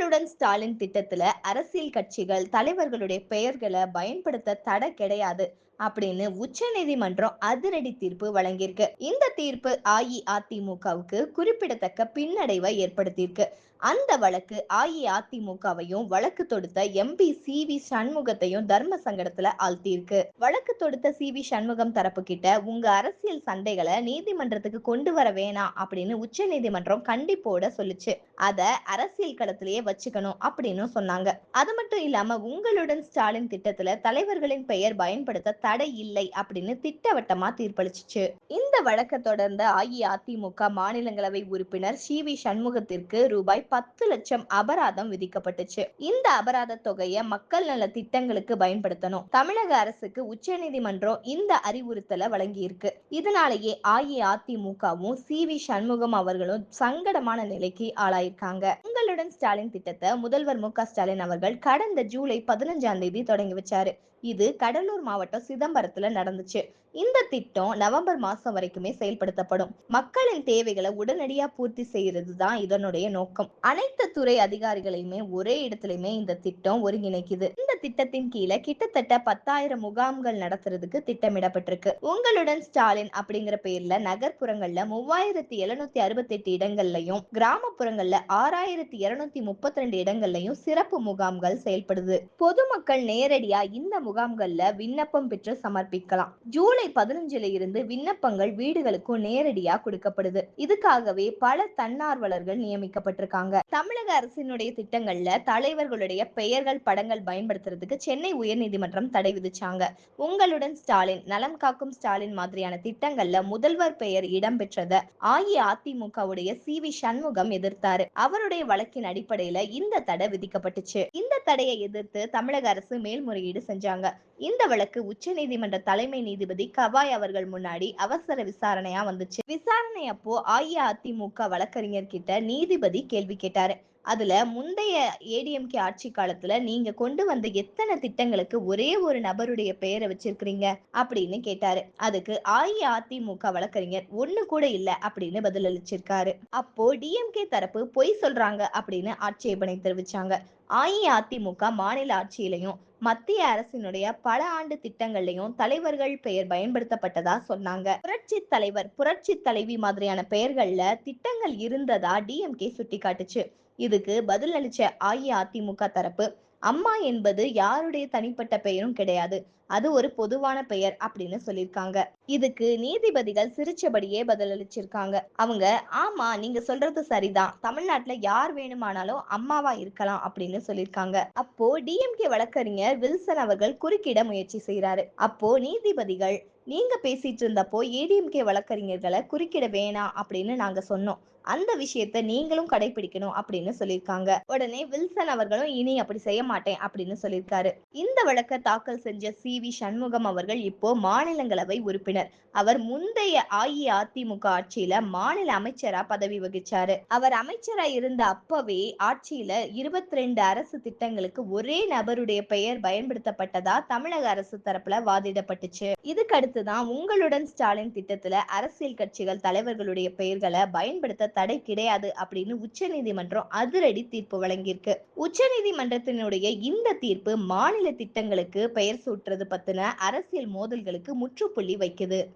மக்களுடன் ஸ்டாலின் திட்டத்துல அரசியல் கட்சிகள் தலைவர்களுடைய பெயர்களை பயன்படுத்த தடை கிடையாது. அப்படின்னு உச்சநீதிமன்றம் அதிரடி தீர்ப்பு வழங்கியிருக்கு. இந்த தீர்ப்பு அஇஅதிமுகவுக்கு குறிப்பிடத்தக்க பின்னடைவை ஏற்படுத்தியிருக்கு. அந்த வழக்கு அஇஅதிமுகவையும் வழக்கு தொடுத்த எம்பி சி வி சண்முகத்தையும் தர்ம சங்கடத்துல ஆழ்த்தியிருக்கு. வழக்கு தொடுத்த சி வி சண்முகம் தரப்பு கிட்ட உங்க அரசியல் சண்டைகளை நீதிமன்றத்துக்கு கொண்டு வர வேணாம் அப்படின்னு உச்ச நீதிமன்றம் கண்டிப்போட சொல்லுச்சு. அத அரசியல் களத்திலேயே வச்சுக்கணும் அப்படின்னு சொன்னாங்க. அது மட்டும் இல்லாம உங்களுடன் ஸ்டாலின் திட்டத்துல தலைவர்களின் பெயர் பயன்படுத்த தடை இல்லை அப்படின்னு திட்டவட்டமா தீர்ப்பளிச்சுச்சு. இந்த வழக்கை தொடர்ந்த அஇஅதிமுக மாநிலங்களவை உறுப்பினர் சி வி சண்முகத்திற்கு ரூபாய் பத்து லட்சம் அபராதம் விதிக்கப்பட்டுச்சு. இந்த அபராத தொகையை மக்கள் நல திட்டங்களுக்கு பயன்படுத்தணும். தமிழக அரசுக்கு உச்சநீதிமன்றம் இந்த அறிவுறுத்தலை வழங்கியிருக்கு. இதனாலேயே அஇஅதிமுகவும் சி வி சண்முகம் அவர்களும் சங்கடமான நிலைக்கு ஆளாயிருக்காங்க. உங்களுடன் ஸ்டாலின் திட்டத்தை முதல்வர் மு க ஸ்டாலின் அவர்கள் கடந்த ஜூலை பதினஞ்சாம் தேதி தொடங்கி வச்சாரு. இது கடலூர் மாவட்டம் சிதம்பரத்துல நடந்துச்சு. இந்த திட்டம் நவம்பர் மாசம் வரைக்குமே செயல்படுத்தப்படும். மக்களின் தேவைகளை உடனடியா பூர்த்தி செய்யறது தான் இதனுடைய நோக்கம். அனைத்து துறை அதிகாரிகளையுமே ஒரே இடத்துலயுமே இந்த திட்டம் ஒருங்கிணைக்குது. இந்த திட்டத்தின் கீழே கிட்டத்தட்ட பத்தாயிரம் முகாம்கள் நடத்துறதுக்கு திட்டமிடப்பட்டிருக்கு. உங்களுடன் ஸ்டாலின் அப்படிங்கிற பேர்ல நகர்ப்புறங்கள்ல மூவாயிரத்தி எழுநூத்தி அறுபத்தி எட்டு இடங்கள்லயும் கிராமப்புறங்கள்ல ஆறாயிரத்தி இருநூத்தி முப்பத்தி ரெண்டு இடங்கள்லயும் சிறப்பு முகாம்கள் செயல்படுது. பொதுமக்கள் நேரடியா இந்த முகாம்கள்ல விண்ணப்பம் பெற்று சமர்ப்பிக்கலாம். ஜூலை பதினஞ்சுல இருந்து விண்ணப்பங்கள் வீடுகளுக்கும் நேரடியா கொடுக்கப்படுது. இதுக்காகவே பல தன்னார்வலர்கள் நியமிக்கப்பட்டிருக்காங்க. தமிழக அரசினுடைய திட்டங்கள்ல தலைவர்களுடைய பெயர்கள் படங்கள் பயன்படுத்துறதுக்கு சென்னை உயர்நீதிமன்றம் தடை விதிச்சாங்க. உங்களுடன் ஸ்டாலின் நலம் காக்கும் ஸ்டாலின் மாதிரியான திட்டங்கள்ல முதல்வர் பெயர் இடம்பெற்றத அஇஅதிமுகவுடைய சி வி சண்முகம் எதிர்த்தாரு. அவருடைய வழக்கின் அடிப்படையில இந்த தடை விதிக்கப்பட்டுச்சு. இந்த தடையை எதிர்த்து தமிழக அரசு மேல்முறையீடு செஞ்சாங்க. இந்த வழக்கு உச்ச நீதிமன்ற தலைமை நீதிபதி கவாய் அவர்கள் முன்னாடி அவசர விசாரணையா வந்துச்சு. விசாரணை அப்போ அஇஅதிமுக வழக்கறிஞர் கிட்ட நீதிபதி கேள்வி கேட்டாரு. அதுல முந்தைய ஏடிஎம்கே ஆட்சி காலத்துல நீங்க கொண்டு வந்த எத்தனை திட்டங்களுக்கு ஒரே ஒரு நபருடைய பெயரை வச்சிருக்கிறீங்க அப்படின்னு கேட்டாரு. அதுக்கு அஇஅதிமுக வழக்கறிஞர் ஒண்ணு கூட இல்ல அப்படின்னு பதிலளிச்சிருக்காரு. அப்போ டிஎம்கே தரப்பு பொய் சொல்றாங்க அப்படின்னு ஆட்சேபனை தெரிவிச்சாங்க. அஇஅதிமுக மாநில ஆட்சியிலையும் மத்திய அரசினுடைய பல ஆண்டு திட்டங்கள்லயும் தலைவர்கள் பெயர் பயன்படுத்தப்பட்டதா சொன்னாங்க. புரட்சி தலைவர் புரட்சி தலைவி மாதிரியான பெயர்கள்ல திட்டங்கள் இருந்ததா டிஎம்கே சுட்டிக்காட்டுச்சு. இதுக்கு பதில் அளிச்ச அஇஅதிமுக தரப்பு அம்மா என்பது யாருடைய தனிப்பட்ட பெயரும் கிடையாது. அது ஒரு பொதுவான பெயர் அப்படின்னு சொல்லியிருக்காங்க. இதுக்கு நீதிபதிகள் சிரிச்சபடியே பதிலளிச்சிருக்காங்க. அவங்க ஆமா நீங்க சொல்றது சரிதான். தமிழ்நாட்டுல யார் வேணுமானாலும் அம்மாவா இருக்கலாம் அப்படின்னு சொல்லியிருக்காங்க. அப்போ டிஎம்கே வழக்கறிஞர் வில்சன் அவர்கள் குறுக்கிட முயற்சி செய்யறாரு அப்போ நீதிபதிகள் நீங்க பேசிட்டு இருந்தப்போ ஏடிஎம்கே வழக்கறிஞர்களை குறுக்கிட வேணாம் அப்படின்னு நாங்க சொன்னோம். அந்த விஷயத்த நீங்களும் கடைபிடிக்கணும் அப்படின்னு சொல்லியிருக்காங்க. உடனே வில்சன் அவர்களும் இனி அப்படி செய்ய மாட்டேன் அப்படின்னு சொல்லியிருக்காரு. இந்த வழக்கை தாக்கல் செஞ்ச சி வி சண்முகம் அவர்கள் இப்போ மாநிலங்களவை உறுப்பினர். அவர் முந்தைய அஇஅதிமுக ஆட்சியில மாநில அமைச்சரா பதவி வகிச்சாரு. அவர் அமைச்சரா இருந்த அப்பவே ஆட்சியில இருபத்தி ரெண்டு அரசு திட்டங்களுக்கு ஒரே நபருடைய பெயர் பயன்படுத்தப்பட்டதா தமிழக அரசு தரப்புல வாதிடப்பட்டுச்சு. இதுக்கு அடுத்துதான் உங்களுடன் ஸ்டாலின் திட்டத்துல அரசியல் கட்சிகள் தலைவர்களுடைய பெயர்களை பயன்படுத்த தடை கிடையாது அப்படின்னு உச்சநீதிமன்றம் அதிரடி தீர்ப்பு வழங்கியிருக்கு. உச்சநீதிமன்றத்தினுடைய இந்த தீர்ப்பு மாநில திட்டங்களுக்கு பெயர் சூட்டுறது பத்தின அரசியல் மோதல்களுக்கு முற்றுப்புள்ளி வைக்குது.